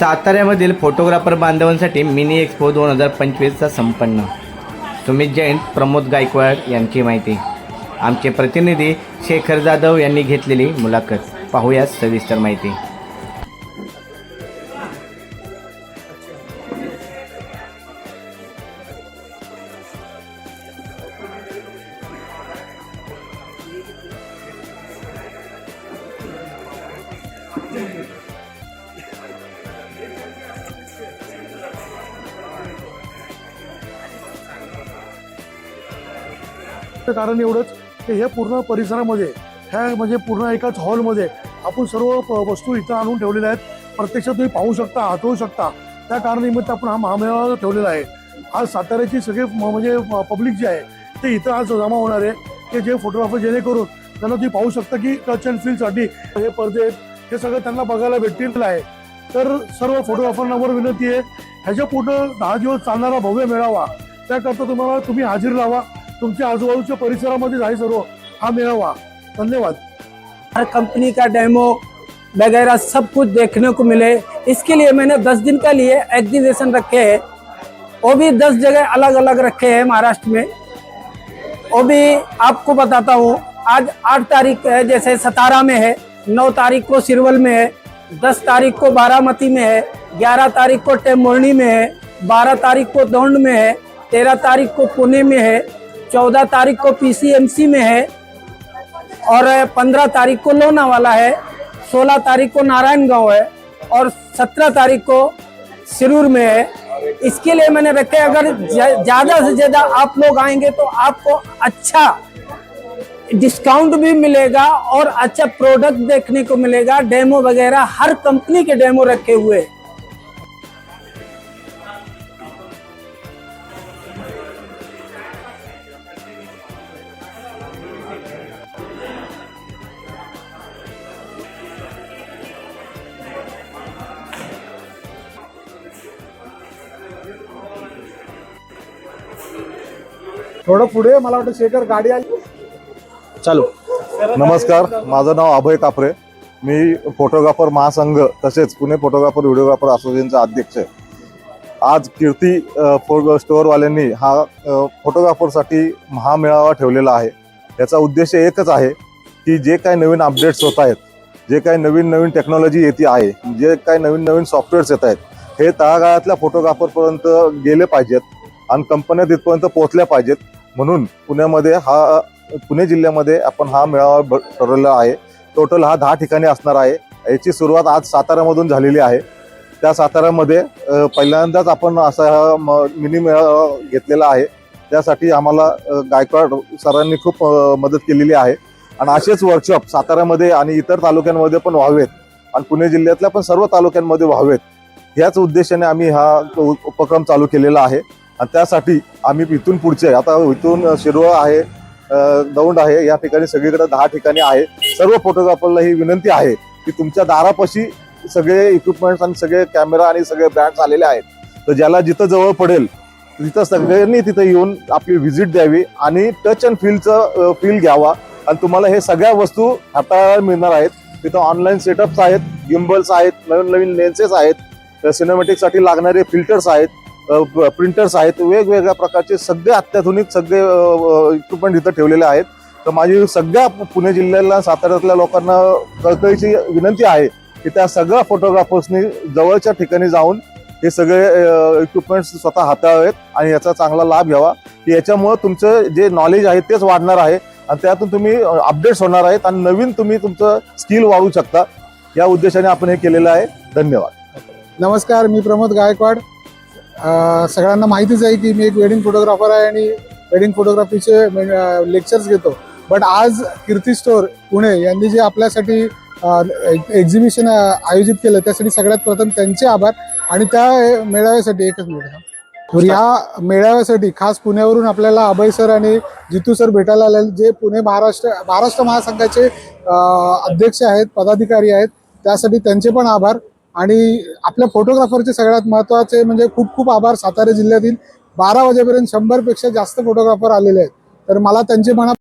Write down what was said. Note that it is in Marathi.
साताऱ्यामधील फोटोग्राफर बांधवांसाठी मिनी एक्सपो दोन हजार पंचवीसचा संपन्न. सुमित जैन प्रमोद गायकवाड यांची माहिती. आमचे प्रतिनिधी शेखर जाधव यांनी घेतलेली मुलाखत. पाहूया सविस्तर माहिती. कारण एवढंच की हे पूर्ण परिसरामध्ये ह्या म्हणजे पूर्ण एकाच हॉलमध्ये आपण सर्व वस्तू इथं आणून ठेवलेल्या आहेत. प्रत्यक्षात तुम्ही पाहू शकता हातवू शकता. त्या कारणानिमित्त आपण हा महामेळावा ठेवलेला आहे. आज साताऱ्याची सगळे म्हणजे पब्लिक जे आहे ते इथं आज जमा होणार आहे. की जे फोटोग्राफर जेणेकरून त्यांना तुम्ही पाहू शकता की टच अँड फीलसाठी हे पडदे आहेत, हे सगळं त्यांना बघायला भेटतील आहे. तर सर्व फोटोग्राफरांवर विनंती आहे ह्याच्या पूर्ण दहा दिवस चालणारा भव्य मेळावा त्याकरता तुम्हाला तुम्ही हजेरी लावा तुमच्या आजूबाजूच्या परिसरामध्ये आहे सर्व. हा मेळावा. धन्यवाद. हर कंपनी का डेमो वगैरह सब कुछ देखने को मिले। इसके लिए मैंने दस दिन का लिए एग्जीबिशन रखे हैं। वो भी दस जगह अलग अलग रखे हैं महाराष्ट्र में। वो भी आपको बताता हूँ, आज आठ तारीख है, जैसे सतारा में है, नौ तारीख को सिरवल में है, दस तारीख को बारामती में है, ग्यारह तारीख को टेमोर्नी में है, बारह तारीख को दौंड में है, तेरह तारीख को पुणे में है चौदह तारीख को पीसीएमसी में है और पंद्रह तारीख को लोनावाला है, सोलह तारीख को नारायणगांव है और सत्रह तारीख को सिरूर में है। इसके लिए मैंने रखे अगर ज़्यादा से ज़्यादा आप लोग आएँगे तो आपको अच्छा डिस्काउंट भी मिलेगा और अच्छा प्रोडक्ट देखने को मिलेगा। डेमो वगैरह, हर कंपनी के डेमो रखे हुए हैं। थोडं पुढे मला वाटतं शेखर गाडी आली. चालू. नमस्कार माझं नाव अभय कापरे. मी फोटोग्राफर महासंघ तसेच पुणे फोटोग्राफर व्हिडिओग्राफर असोसिएशनचा अध्यक्ष आहे. आज कीर्ती फो स्टोअरवाल्यांनी हा फोटोग्राफरसाठी महामेळावा ठेवलेला आहे. याचा उद्देश एकच आहे की जे काही नवीन अपडेट्स होत आहेत जे काय नवीन नवीन टेक्नॉलॉजी येते आहे जे काही नवीन नवीन सॉफ्टवेअर्स येत आहेत हे तळागाळातल्या फोटोग्राफरपर्यंत गेले पाहिजेत आणि कंपन्या तिथपर्यंत पोहोचल्या पाहिजेत. म्हणून पुण्यामध्ये हा पुणे जिल्ह्यामध्ये आपण हा मेळावा ठरवला ठरवलेला आहे. टोटल हा दहा ठिकाणी असणार आहे. याची सुरुवात आज साताऱ्यामधून झालेली आहे. त्या साताऱ्यामध्ये पहिल्यांदाच आपण असा हा म- मिनी मेळावा घेतलेला आहे. त्यासाठी आम्हाला गायकवाड सरांनी खूप मदत केलेली आहे. आणि असेच वर्कशॉप साताऱ्यामध्ये आणि इतर तालुक्यांमध्ये पण व्हावेत. आणि पुणे जिल्ह्यातल्या पण सर्व तालुक्यांमध्ये व्हावेत. याच उद्देशाने आम्ही हा उपक्रम चालू केलेला आहे. आणि त्यासाठी आम्ही इथून पुढचे आता इथून शिरोळ आहे दौंड आहे या ठिकाणी सगळीकडे दहा ठिकाणी आहे. सर्व फोटोग्राफरला ही विनंती आहे की तुमच्या दारापाशी सगळे इक्विपमेंट्स आणि सगळे कॅमेरा आणि सगळे ब्रँड्स आलेले आहेत. तर ज्याला जिथं जवळ पडेल तिथं सगळ्यांनी तिथं येऊन आपली व्हिजिट द्यावी आणि टच अँड फीलचं फील घ्यावा. आणि तुम्हाला हे सगळ्या वस्तू हाताळायला मिळणार आहेत. तिथं ऑनलाईन सेटअप्स आहेत गिम्बल्स आहेत नवीन नवीन लेन्सेस आहेत सिनेमॅटिकसाठी लागणारे फिल्टर्स आहेत. प्रिंटर्स आहेत वेगवेगळ्या प्रकारचे सगळे अत्याधुनिक सगळे इक्विपमेंट इथं ठेवलेले आहेत. तर माझी सगळ्या पुणे जिल्ह्याला साताऱ्यातल्या लोकांना कळकळीची विनंती आहे की त्या सगळ्या फोटोग्राफर्सनी जवळच्या ठिकाणी जाऊन हे सगळे इक्विपमेंट्स स्वतः हाताळावेत आणि याचा चांगला लाभ घ्यावा. की याच्यामुळं तुमचं जे नॉलेज आहे तेच वाढणार आहे आणि त्यातून तुम्ही अपडेट्स होणार आहेत आणि नवीन तुम्ही तुमचं स्किल वाढवू शकता. या उद्देशाने आपण हे केलेलं आहे. धन्यवाद. नमस्कार मी प्रमोद गायकवाड. सगळ्यांना माहितीच आहे की मी एक वेडिंग फोटोग्राफर आहे आणि वेडिंग फोटोग्राफीचे लेक्चर्स घेतो. बट आज कीर्ती स्टोर पुणे यांनी जे आपल्यासाठी एक्झिबिशन आयोजित केलं त्यासाठी सगळ्यात प्रथम त्यांचे आभार आणि त्या मेळाव्यासाठी एकच मिळतं तर या मेळाव्यासाठी खास पुण्यावरून आपल्याला अभय सर आणि जितू सर भेटायला आले जे पुणे महाराष्ट्र महाराष्ट्र महासंघाचे अध्यक्ष आहेत पदाधिकारी आहेत त्यासाठी त्यांचे पण आभार. आणि आपल्या फोटोग्राफरचे सगळ्यात महत्त्वाचे म्हणजे खूप खूप आभार सातारा जिल्ह्यातील बारा वाजेपर्यंत शंभरपेक्षा जास्त फोटोग्राफर आलेले आहेत. तर मला त्यांचे म्हणा